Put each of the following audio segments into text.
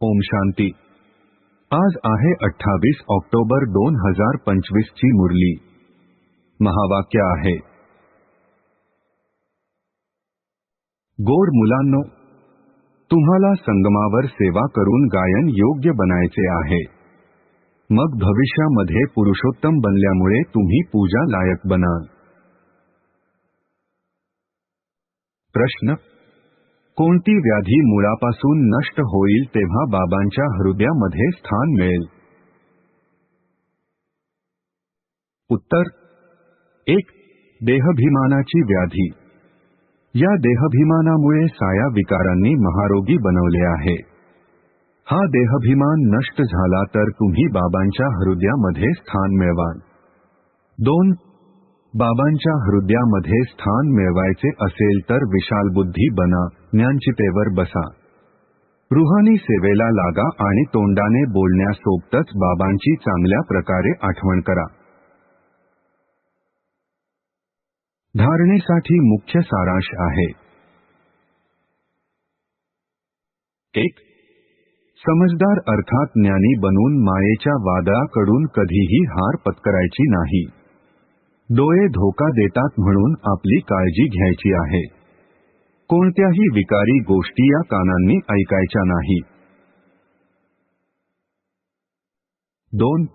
ओम शांती। आज आहे अठ्ठावीस ऑक्टोबर दोन हज़ार पंचवीस ची मुरली। महावाक्य आहे। गोड मुलांनो, तुम्हाला संगमावर सेवा करून गायन योग्य बनायचे आहे। मग भविष्यामध्ये पुरुषोत्तम बनल्यामुळे तुम्ही पूजा लायक बनाल। प्रश्न कोणती व्याधी मुळापासून नष्ट होईल तेव्हा बाबांच्या हृदयामध्ये स्थान मिळेल? उत्तर एक देहभिमानाची व्याधी. या देहभिमानामुळे साया विकारांनी महारोगी बनवले आहे. हा देहभिमान नष्ट झाला तर तुम्ही बाबांच्या हृदयामध्ये स्थान मिळवाल. दोन बाबांच्या हृदयामध्ये स्थान मिळवायचे असेल तर विशाल बुद्धी बना ज्ञानचितेवर बसा. रुहानी सेवेला लागा आणि तोंडाने बोलण्यासोबतच बाबांची चांगल्या प्रकारे आठवण करा. धारणेसाठी मुख्य सारांश आहे. एक समजदार अर्थात ज्ञानी बनून मायेच्या वादळाकडून कधीही हार पत्करायची नाही. डोळे धोका देतात म्हणून आपली काळजी घ्यायची आहे. कोणत्याही विकारी गोष्टी या कानांनी ऐकायच्या नाही. दोन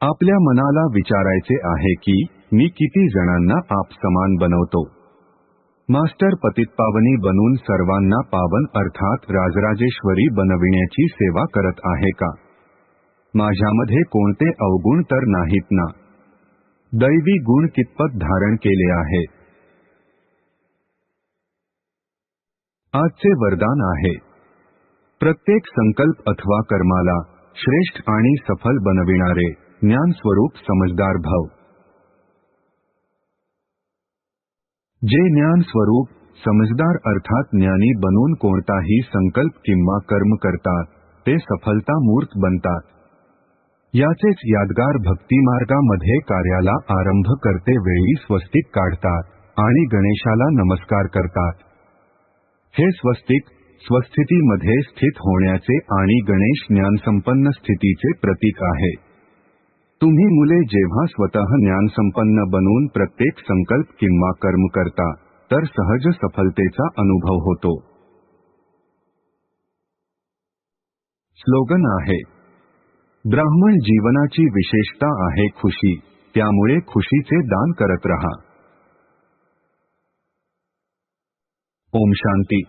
आपल्या मनाला विचारायचे आहे की मी किती जणांना आप समान बनवतो. मास्टर पतितपावनी बनून सर्वांना पावन अर्थात राजराजेश्वरी बनविण्याची सेवा करत आहे का? माझ्यामध्ये कोणते अवगुण तर नाहीत ना? दैवी गुण कितपत धारण केले आहे? आजचे वरदान आहे. प्रत्येक संकल्प अथवा कर्माला श्रेष्ठ आणि सफल बनविणारे ज्ञान स्वरूप समजदार भाव. जे ज्ञान स्वरूप समजदार अर्थात ज्ञानी बनून कोणताही संकल्प किंवा कर्म करतात ते सफलता मूर्त बनतात. याचेच यादगार भक्तिमार्गामध्ये कार्याला आरंभ करते वेळी स्वस्तिक काढतात आणि गणेशाला नमस्कार करतात. हे स्वस्तिक स्वस्थितीमध्ये स्थित होण्याचे आणि गणेश ज्ञानसंपन्न स्थितीचे प्रतीक आहे. तुम्ही मुले जेव्हा स्वतः ज्ञानसंपन्न बनून प्रत्येक संकल्प किंवा कर्म करता तर सहज सफलतेचा अनुभव होतो. स्लोगन आहे ब्राह्मण जीवनाची विशेषता आहे खुशी. त्यामुळे खुशीचे दान करत रहा. ओम शांती.